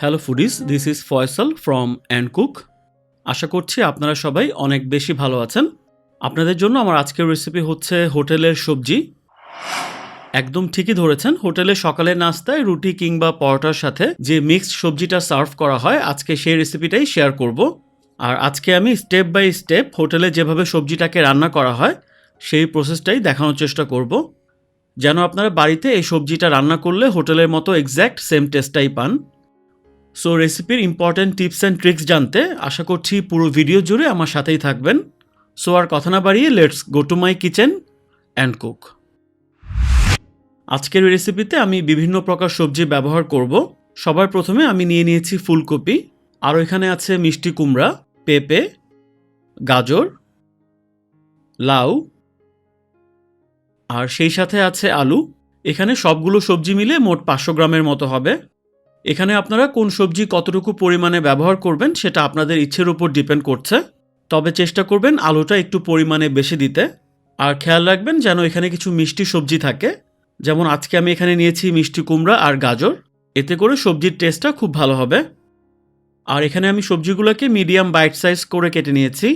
Hello foodies this is Faisal from and cook আশা করছি আপনারা সবাই অনেক বেশি ভালো আছেন। আপনাদের জন্য আমার আজকের রেসিপি হচ্ছে হোটেলের সবজি। একদম ঠিকই ধরেছেন, হোটেলে সকালে নাস্তায় রুটি কিংবা পরোটার সাথে যে মিক্সড সবজিটা সার্ভ করা হয়, আজকে সেই রেসিপিটাই শেয়ার করব। আর আজকে আমি স্টেপ বাই স্টেপ হোটেলে যেভাবে সবজিটাকে রান্না করা হয়, সেই প্রসেসটাই দেখানোর চেষ্টা করব। যেন আপনারা বাড়িতে এই সবজিটা রান্না করলে হোটেলের মতো এক্স্যাক্ট সেম টেস্টটাই পান। সো রেসিপির ইম্পর্ট্যান্ট টিপস অ্যান্ড ট্রিক্স জানতে আশা করছি পুরো ভিডিও জুড়ে আমার সাথেই থাকবেন। সো আর কথা না বাড়িয়ে let's go to my kitchen and cook আজকের রেসিপিতে আমি বিভিন্ন প্রকার সবজি ব্যবহার করব। সবার প্রথমে আমি নিয়ে নিয়েছি ফুলকপি। আর এখানে আছে মিষ্টি কুমড়া, পেঁপে, গাজর, লাউ। আর সেই সাথে আছে আলু। এখানে সবগুলো সবজি মিলে মোট পাঁচশো গ্রামের মতো হবে। এখানে আপনারা কোন সবজি কতটুকু পরিমাণে ব্যবহার করবেন সেটা আপনাদের ইচ্ছের উপর ডিপেন্ড করছে। তবে চেষ্টা করবেন আলুটা একটু পরিমাণে বেশি দিতে। আর খেয়াল রাখবেন যেন এখানে কিছু মিষ্টি সবজি থাকে। যেমন আজকে আমি এখানে নিয়েছি মিষ্টি কুমড়া আর গাজর। এতে করে সবজির টেস্টটা খুব ভালো হবে। আর এখানে আমি সবজিগুলোকে মিডিয়াম বাইট সাইজ করে কেটে নিয়েছি।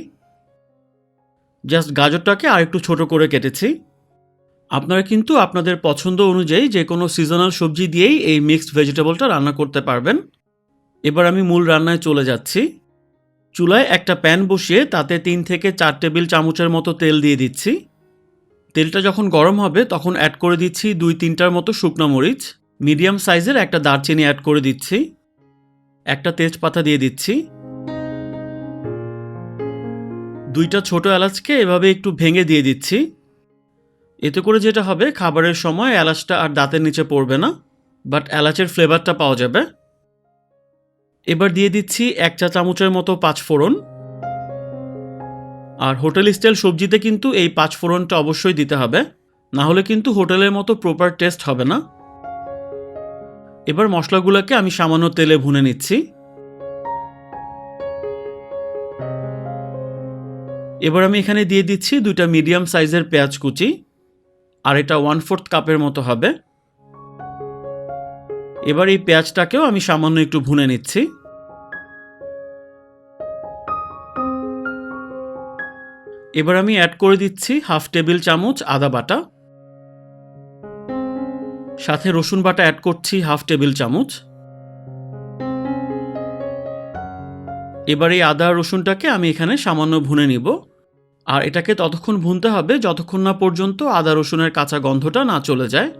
জাস্ট গাজরটাকে আর একটু ছোট করে কেটেছি। আপনারা কিন্তু আপনাদের পছন্দ অনুযায়ী যে কোনো সিজনাল সবজি দিয়েই এই মিক্সড ভেজিটেবলটা রান্না করতে পারবেন। এবার আমি মূল রান্নায় চলে যাচ্ছি। চুলায় একটা প্যান বসিয়ে তাতে তিন থেকে চার টেবিল চামচের মতো তেল দিয়ে দিচ্ছি। তেলটা যখন গরম হবে তখন অ্যাড করে দিচ্ছি দুই তিনটার মতো শুকনো মরিচ। মিডিয়াম সাইজের একটা দারচিনি অ্যাড করে দিচ্ছি। একটা তেজপাতা দিয়ে দিচ্ছি। দুইটা ছোট এলাচকে এভাবে একটু ভেঙে দিয়ে দিচ্ছি। এতে করে যেটা হবে, খাবারের সময় এলাচটা আর দাঁতের নিচে পড়বে না বাট এলাচের ফ্লেভারটা পাওয়া যাবে। এবার দিয়ে দিচ্ছি এক চা চামচের মতো পাঁচ ফোড়ন। আর হোটেল স্টাইল সবজিতে কিন্তু এই পাঁচ ফোড়নটা অবশ্যই দিতে হবে, না হলে কিন্তু হোটেলের মতো প্রপার টেস্ট হবে না। এবার মশলাগুলোকে আমি সামান্য তেলে ভুনে নিচ্ছি। এবার আমি এখানে দিয়ে দিচ্ছি দুইটা মিডিয়াম সাইজের পেঁয়াজ কুচি। আর এটা ওয়ান ফোর্থ কাপের মতো হবে। এবার এই পেঁয়াজটাকেও আমি সামান্য একটু ভুনে নিচ্ছি। এবার আমি অ্যাড করে দিচ্ছি হাফ টেবিল চামচ আদা বাটা। সাথে রসুন বাটা অ্যাড করছি হাফ টেবিল চামচ। এবার এই আদা রসুনটাকে আমি এখানে সামান্য ভুনে নিব। আর এটাকে ততক্ষণ ভুনতে হবে যতক্ষণ না পর্যন্ত আদা রসুনের কাঁচা গন্ধটা না চলে যায়।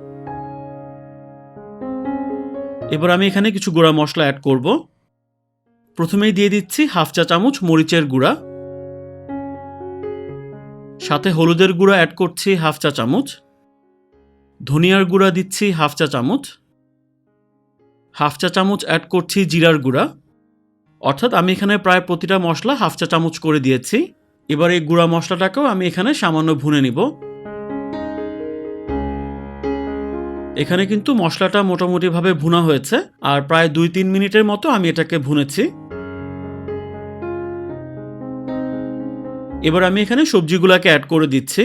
এবার আমি এখানে কিছু গুঁড়া মশলা অ্যাড করব। প্রথমেই দিয়ে দিচ্ছি হাফ চা চামচ মরিচের গুঁড়া। সাথে হলুদের গুঁড়া অ্যাড করছি হাফ চা চামচ। ধনিয়ার গুঁড়া দিচ্ছি হাফ চা চামচ। হাফ চা চামচ অ্যাড করছি জিরার গুঁড়া। অর্থাৎ আমি এখানে প্রায় প্রতিটা মশলা হাফ চা চামচ করে দিয়েছি। এবার এই গুঁড়া মশলাটাকেও আমি এখানে সামান্য ভুনে নিব। এখানে কিন্তু মশলাটা মোটামুটিভাবে ভুনা হয়েছে, আর প্রায় দুই তিন মিনিটের মতো আমি এটাকে ভুনেছি। এবার আমি এখানে সবজিগুলোকে অ্যাড করে দিচ্ছি।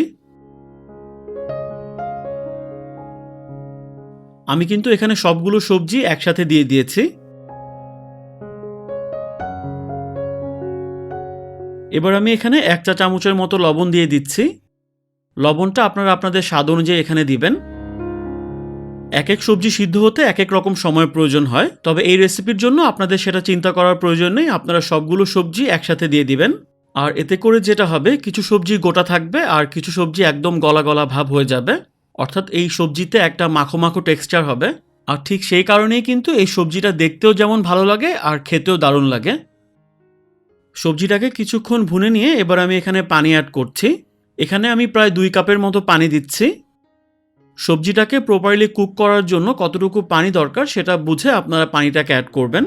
আমি কিন্তু এখানে সবগুলো সবজি একসাথে দিয়ে দিয়েছি। এবার আমি এখানে এক চা চামচের মতো লবণ দিয়ে দিচ্ছি। লবণটা আপনারা আপনাদের স্বাদ অনুযায়ী এখানে দিবেন। এক এক সবজি সিদ্ধ হতে এক এক রকম সময় প্রয়োজন হয়। তবে এই রেসিপির জন্য আপনাদের সেটা চিন্তা করার প্রয়োজন নেই। আপনারা সবগুলো সবজি একসাথে দিয়ে দিবেন। আর এতে করে যেটা হবে, কিছু সবজি গোটা থাকবে আর কিছু সবজি একদম গলা গলা ভাব হয়ে যাবে। অর্থাৎ এই সবজিতে একটা মাখো মাখো টেক্সচার হবে। আর ঠিক সেই কারণেই কিন্তু এই সবজিটা দেখতেও যেমন ভালো লাগে আর খেতেও দারুণ লাগে। সবজিটাকে কিছুক্ষণ ভুনে নিয়ে এবার আমি এখানে পানি অ্যাড করছি। এখানে আমি প্রায় দুই কাপের মতো পানি দিচ্ছি। সবজিটাকে প্রপারলি কুক করার জন্য কতটুকু পানি দরকার সেটা বুঝে আপনারা পানিটাকে অ্যাড করবেন।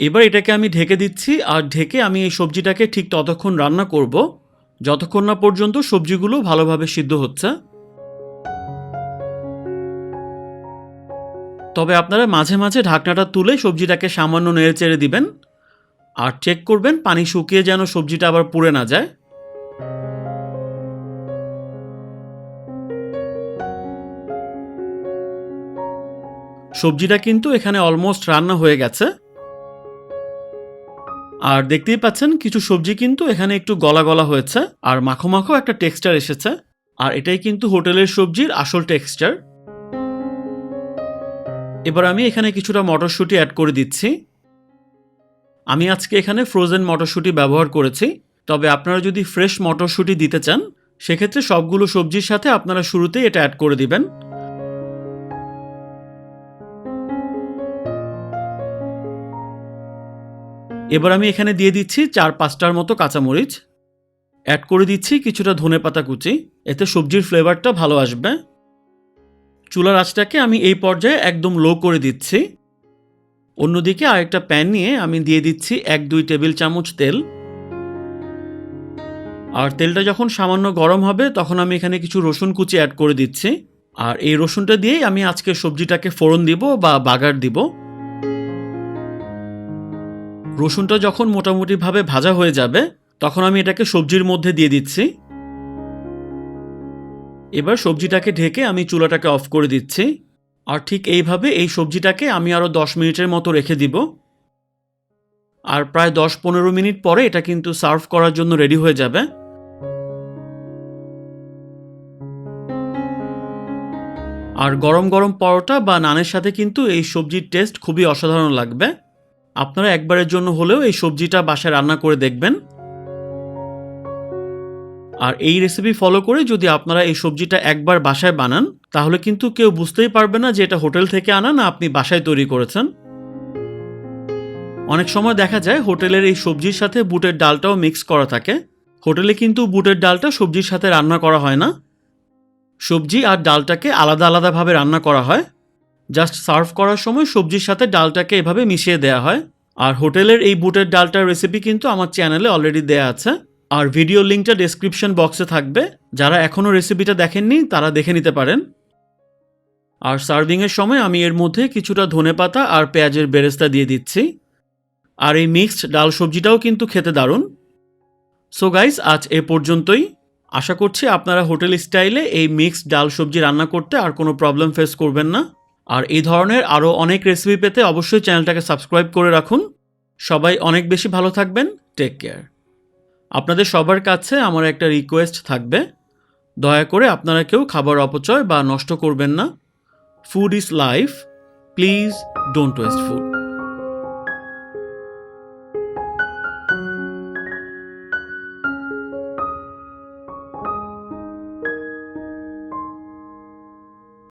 এবার এটাকে আমি ঢেকে দিচ্ছি আর ঢেকে আমি এই সবজিটাকে ঠিক ততক্ষণ রান্না করব। যতক্ষণ না পর্যন্ত সবজিগুলো ভালোভাবে সিদ্ধ হচ্ছে। তবে আপনারা মাঝে মাঝে ঢাকনাটা তুলে সবজিটাকে সামান্য নেড়ে চেড়ে দিবেন। আর চেক করবেন পানি শুকিয়ে যেন সবজিটা আবার পুড়ে না যায়। সবজিটা কিন্তু এখানে অলমোস্ট রান্না হয়ে গেছে। আর দেখতেই পাচ্ছেন কিছু সবজি কিন্তু এখানে একটু গলা গলা হয়েছে, আর মাখো মাখো একটা টেক্সচার এসেছে। আর এটাই কিন্তু হোটেলের সবজির আসল টেক্সচার এবার আমি এখানে কিছুটা মটরশুঁটি অ্যাড করে দিচ্ছি। আমি আজকে এখানে ফ্রোজেন মটরশুঁটি ব্যবহার করেছি, তবে আপনারা যদি ফ্রেশ মটরশুঁটি দিতে চান, সেক্ষেত্রে সবগুলো সবজির সাথে আপনারা শুরুতেই এটা অ্যাড করে দিবেন। এবার আমি এখানে দিয়ে দিচ্ছি চার পাঁচটার মতো কাঁচামরিচ। অ্যাড করে দিচ্ছি কিছুটা ধনে পাতা কুচি, এতে সবজির ফ্লেভারটা ভালো আসবে। চুলার আঁচটাকে আমি এই পর্যায়ে একদম লো করে দিচ্ছি। অন্যদিকে আরেকটা প্যান নিয়ে আমি দিয়ে দিচ্ছি এক দুই টেবিল চামচ তেল। আর তেলটা যখন সামান্য গরম হবে, তখন আমি এখানে কিছু রসুন কুচি অ্যাড করে দিচ্ছি। আর এই রসুনটা দিয়েই আমি আজকে সবজিটাকে ফোড়ন দিব বা বাগার দিব। রসুনটা যখন মোটামুটিভাবে ভাজা হয়ে যাবে, তখন আমি এটাকে সবজির মধ্যে দিয়ে দিচ্ছি। এবার সবজিটাকে ঢেকে আমি চুলাটাকে অফ করে দিচ্ছি। আর ঠিক এইভাবে এই সবজিটাকে আমি আরও দশ মিনিটের মতো রেখে দিব। আর প্রায় দশ পনেরো মিনিট পরে এটা কিন্তু সার্ভ করার জন্য রেডি হয়ে যাবে। আর গরম গরম পরোটা বা নানের সাথে কিন্তু এই সবজির টেস্ট খুবই অসাধারণ লাগবে। আপনারা একবারের জন্য হলেও এই সবজিটা বাসায় রান্না করে দেখবেন। আর এই রেসিপি ফলো করে যদি আপনারা এই সবজিটা একবার বাসায় বানান, তাহলে কিন্তু কেউ বুঝতেই পারবে না যে এটা হোটেল থেকে আনা না আপনি বাসায় তৈরি করেছেন। অনেক সময় দেখা যায় হোটেলের এই সবজির সাথে বুটের ডালটাও মিক্স করা থাকে। হোটেলে কিন্তু বুটের ডালটা সবজির সাথে রান্না করা হয় না। সবজি আর ডালটাকে আলাদা আলাদাভাবে রান্না করা হয়। জাস্ট সার্ভ করার সময় সবজির সাথে ডালটাকে এভাবে মিশিয়ে দেওয়া হয়। আর হোটেলের এই বুটের ডালটার রেসিপি কিন্তু আমার চ্যানেলে অলরেডি দেয়া আছে। আর ভিডিও লিঙ্কটা ডেসক্রিপশন বক্সে থাকবে। যারা এখনও রেসিপিটা দেখেননি, তারা দেখে নিতে পারেন। আর সার্ভিংয়ের সময় আমি এর মধ্যে কিছুটা ধনেপাতা আর পেঁয়াজের বেরেস্তা দিয়ে দিচ্ছি। আর এই মিক্সড ডাল সবজিটাও কিন্তু খেতে দারুণ। সো গাইস আজ এ পর্যন্তই। আশা করছি আপনারা হোটেল স্টাইলে এই মিক্সড ডাল সবজি রান্না করতে আর কোনো প্রবলেম ফেস করবেন না। আর এই ধরনের আরও অনেক রেসিপি পেতে অবশ্যই চ্যানেলটাকে সাবস্ক্রাইব করে রাখুন। সবাই অনেক বেশি ভালো থাকবেন। টেক কেয়ার আপনাদের সবার কাছে আমার একটা রিকোয়েস্ট থাকবে। দয়া করে আপনারা কেউ খাবার অপচয় বা নষ্ট করবেন না। Food is life please don't waste food